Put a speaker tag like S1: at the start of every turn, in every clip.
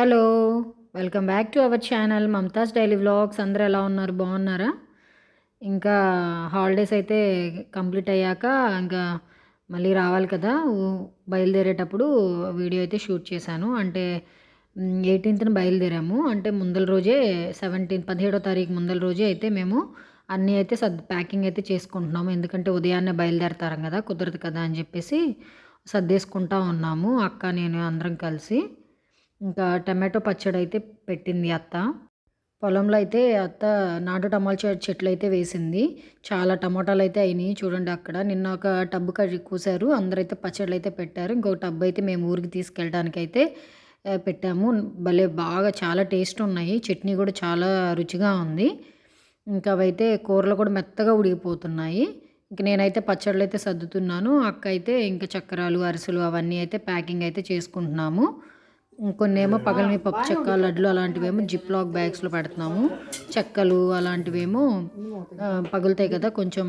S1: Hello welcome back to our channel Mamata's daily vlogs. అందరూ ఎలా ఉన్నారు? బాగున్నారా? ఇంకా హాలిడేస్ అయితే కంప్లీట్ అయ్యాక ఇంకా మళ్ళీ రావాలి కదా. బయలుదేరేటప్పుడు వీడియో అయితే షూట్ చేశాను. అంటే ఎయిటీన్త్న బయలుదేరాము. అంటే ముందల రోజే సెవెంటీన్ పదిహేడో తారీఖు ముందల రోజే అయితే మేము అన్నీ అయితే సర్ది ప్యాకింగ్ అయితే చేసుకుంటున్నాము. ఎందుకంటే ఉదయాన్నే బయలుదేరతారం కదా కుదరదు కదా అని చెప్పేసి సర్దేసుకుంటా ఉన్నాము. అక్క నేను అందరం కలిసి. ఇంకా టమాటో పచ్చడి అయితే పెట్టింది అత్త. పొలంలో అయితే అత్త నాటు టమాటా చెట్లు అయితే వేసింది. చాలా టమాటాలు అయితే అయినాయి చూడండి అక్కడ. నిన్న ఒక టబ్బు కడి కూసారు. అందరైతే పచ్చళ్ళు అయితే పెట్టారు. ఇంకొక టబ్బు అయితే మేము ఊరికి తీసుకెళ్ళడానికి అయితే పెట్టాము. భలే బాగా చాలా టేస్ట్ ఉన్నాయి. చట్నీ కూడా చాలా రుచిగా ఉంది. ఇంకా అవైతే కూరలు కూడా మెత్తగా ఉడికిపోతున్నాయి. ఇంక నేనైతే పచ్చళ్ళు అయితే సర్దుతున్నాను. అక్క అయితే ఇంకా చక్రాలు అరిసెలు అవన్నీ అయితే ప్యాకింగ్ అయితే చేసుకుంటున్నాము. కొన్ని ఏమో పగలని పప్పు చెక్క లడ్లు అలాంటివేమో జిప్ లాక్ బ్యాగ్స్లో పెడుతున్నాము. చెక్కలు అలాంటివేమో పగులుతాయి కదా కొంచెం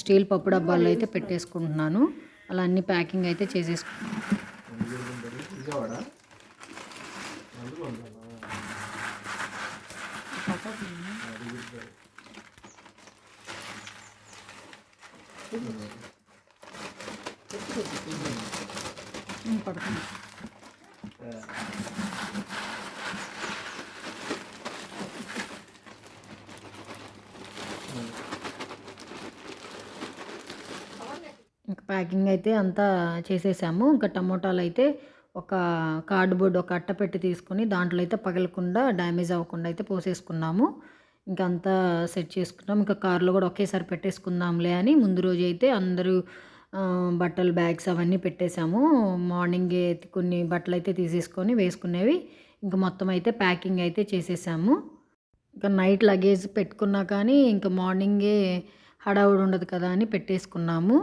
S1: స్టీల్ పప్పు డబ్బాల్లో అయితే పెట్టేసుకుంటున్నాను. అలా అన్ని ప్యాకింగ్ అయితే చేసేసుకుంటున్నాను పడుతుంది ఇంకా ప్యాకింగ్ అయితే అంతా చేసేసాము. ఇంకా టమోటాలు అయితే ఒక కార్డ్బోర్డ్ ఒక అట్ట పెట్టి తీసుకొని దాంట్లో అయితే పగలకుండా డ్యామేజ్ అవ్వకుండా అయితే పోసేసుకున్నాము. ఇంకా అంతా సెట్ చేసుకున్నాం. ఇంకా కార్లో కూడా ఒకేసారి పెట్టేసుకుందాంలే అని ముందు రోజు అయితే అందరూ బట్టలు బ్యాగ్స్ అవన్నీ పెట్టేశాము. మార్నింగే కొన్ని బట్టలు అయితే తీసేసుకొని వేసుకునేవి. ఇంకా మొత్తం అయితే ప్యాకింగ్ అయితే చేసేసాము. ఇంకా నైట్ లగేజ్ పెట్టుకున్నా కానీ ఇంకా మార్నింగే హడావుడి ఉండదు కదా అని పెట్టేసుకున్నాము.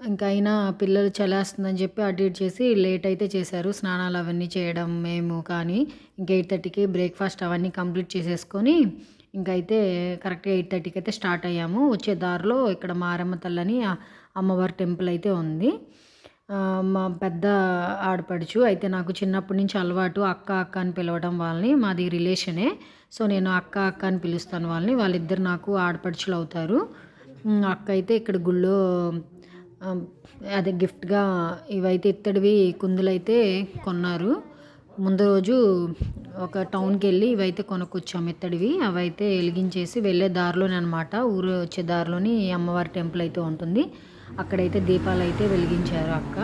S1: ఇంకా అయినా పిల్లలు చలేస్తుందని చెప్పి అటు ఇటు చేసి లేట్ అయితే చేశారు. స్నానాలు అవన్నీ చేయడం మేము కానీ ఇంకా ఎయిట్ థర్టీకి బ్రేక్ఫాస్ట్ అవన్నీ కంప్లీట్ చేసేసుకొని ఇంకైతే కరెక్ట్గా ఎయిట్ థర్టీకి అయితే స్టార్ట్ అయ్యాము. వచ్చే దారిలో ఇక్కడ మారమ్మ తల్లని అమ్మవారి టెంపుల్ అయితే ఉంది. మా పెద్ద ఆడపడుచు అయితే నాకు చిన్నప్పటి నుంచి అలవాటు అక్క అక్క అని పిలవడం వాళ్ళని మాది రిలేషనే. సో నేను అక్క అక్క అని పిలుస్తాను వాళ్ళని. వాళ్ళిద్దరు నాకు ఆడపడుచులు అవుతారు. అక్క అయితే ఇక్కడ గుళ్ళో అదే గిఫ్ట్గా ఇవైతే ఇత్తడివి కుందులైతే కొన్నారు. ముందు రోజు ఒక టౌన్కి వెళ్ళి ఇవైతే కొనుక్కొచ్చాము ఇత్తడివి. అవైతే వెలిగించేసి వెళ్ళే దారిలోనే అనమాట ఊరు వచ్చే దారిలోని అమ్మవారి టెంపుల్ అయితే ఉంటుంది. అక్కడైతే దీపాలు అయితే వెలిగించారు అక్క.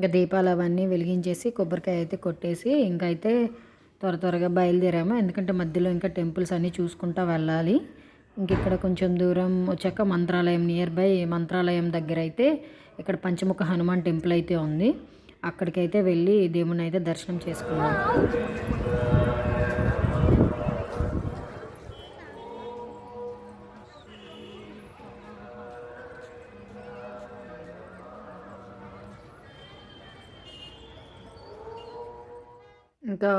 S1: ఇంకా దీపాలు అవన్నీ వెలిగించేసి కొబ్బరికాయ అయితే కొట్టేసి ఇంకా అయితే త్వర త్వరగా బయలుదేరాము. ఎందుకంటే మధ్యలో ఇంకా టెంపుల్స్ అన్నీ చూసుకుంటా వెళ్ళాలి. ఇంక ఇక్కడ కొంచెం దూరం వచ్చాక మంత్రాలయం నియర్ బై మంత్రాలయం దగ్గర అయితే ఇక్కడ పంచముఖ హనుమాన్ టెంపుల్ అయితే ఉంది. అక్కడికైతే వెళ్ళి దేవుని అయితే దర్శనం చేసుకున్నాం ఇంకా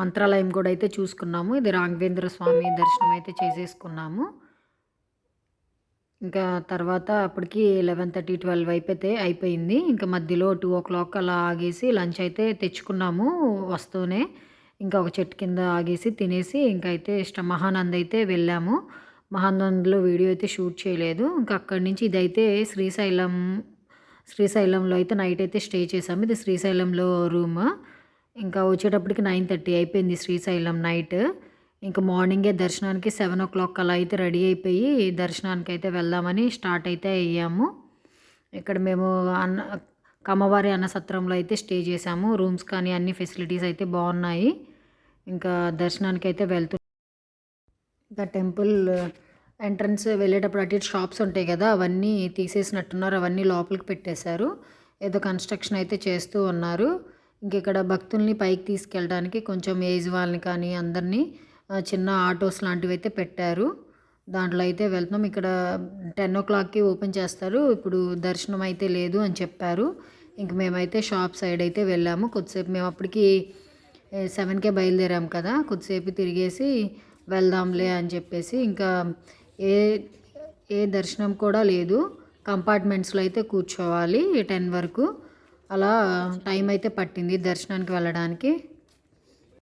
S1: మంత్రాలయం కూడా అయితే చూసుకున్నాము. ఇది రాఘవేంద్ర స్వామి దర్శనం అయితే చేసేసుకున్నాము. ఇంకా తర్వాత అప్పటికి లెవెన్ థర్టీ ట్వెల్వ్ అయిపోతే అయిపోయింది. ఇంకా మధ్యలో టూ ఓ క్లాక్ అలా ఆగేసి లంచ్ అయితే తెచ్చుకున్నాము వస్తూనే ఇంకా ఒక చెట్టు కింద ఆగేసి తినేసి ఇంకా అయితే ఇష్ట మహానంద్ అయితే వెళ్ళాము. మహానంద్లో వీడియో అయితే షూట్ చేయలేదు. ఇంకా అక్కడి నుంచి ఇదైతే శ్రీశైలం శ్రీశైలంలో అయితే నైట్ అయితే స్టే చేసాము ఇది శ్రీశైలంలో రూమ్. ఇంకా వచ్చేటప్పటికి నైన్ థర్టీ అయిపోయింది శ్రీశైలం నైట్ ఇంకా మార్నింగే దర్శనానికి సెవెన్ ఓ క్లాక్ అలా అయితే రెడీ అయిపోయి దర్శనానికి అయితే వెళ్దామని స్టార్ట్ అయితే అయ్యాము. ఇక్కడ మేము అన్న కమ్మవారి అన్న సత్రంలో అయితే స్టే చేసాము. రూమ్స్ కానీ అన్ని ఫెసిలిటీస్ అయితే బాగున్నాయి. ఇంకా దర్శనానికి అయితే వెళ్తూ ఇంకా టెంపుల్ ఎంట్రన్స్ వెళ్ళేటప్పుడు అటు ఇటు షాప్స్ ఉంటాయి కదా అవన్నీ తీసేసినట్టున్నారు. అవన్నీ లోపలికి పెట్టేశారు. ఏదో కన్స్ట్రక్షన్ అయితే చేస్తూ ఉన్నారు. ఇక్కడ భక్తుల్ని పైకి తీసుకెళ్ళడానికి కొంచెం ఏజ్ వాళ్ళని కానీ అందరినీ చిన్న ఆటోస్ లాంటివి అయితే పెట్టారు. దాంట్లో అయితే వెళ్తున్నాం. ఇక్కడ టెన్ ఓ క్లాక్కి ఓపెన్ చేస్తారు. ఇప్పుడు దర్శనం అయితే లేదు అని చెప్పారు. ఇంక మేమైతే షాప్ సైడ్ అయితే వెళ్ళాము. కొద్దిసేపు మేము అప్పటికి సెవెన్కే బయలుదేరాం కదా. కొద్దిసేపు తిరిగేసి వెళ్దాంలే అని చెప్పేసి ఇంకా ఏ ఏ దర్శనం కూడా లేదు. కంపార్ట్మెంట్స్లో అయితే కూర్చోవాలి టెన్ వరకు. అలా టైం అయితే పట్టింది దర్శనానికి వెళ్ళడానికి.